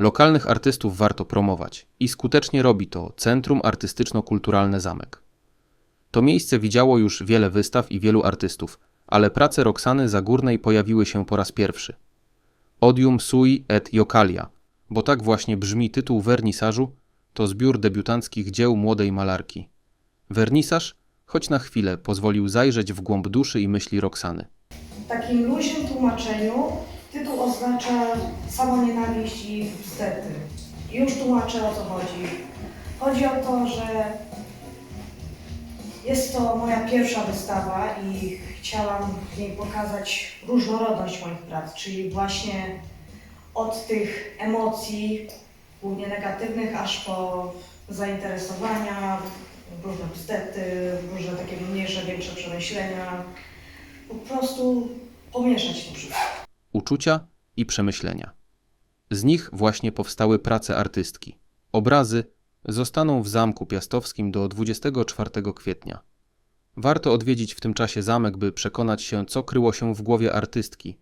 Lokalnych artystów warto promować i skutecznie robi to Centrum Artystyczno-Kulturalne Zamek. To miejsce widziało już wiele wystaw i wielu artystów, ale prace Roxany Zagórnej pojawiły się po raz pierwszy. Odium sui et jocalia, bo tak właśnie brzmi tytuł wernisażu, to zbiór debiutanckich dzieł młodej malarki. Wernisaż, choć na chwilę, pozwolił zajrzeć w głąb duszy i myśli Roxany. W takim luźnym tłumaczeniu tytuł oznacza samonienawiść i wstety. Już tłumaczę o co chodzi. Chodzi o to, że jest to moja pierwsza wystawa i chciałam w niej pokazać różnorodność moich prac, czyli właśnie od tych emocji, głównie negatywnych, aż po zainteresowania, różne wstety, różne takie mniejsze, większe przemyślenia. Po prostu pomieszać to wszystko. Uczucia i przemyślenia. Z nich właśnie powstały prace artystki. Obrazy zostaną w Zamku Piastowskim do 24 kwietnia. Warto odwiedzić w tym czasie zamek, by przekonać się, co kryło się w głowie artystki,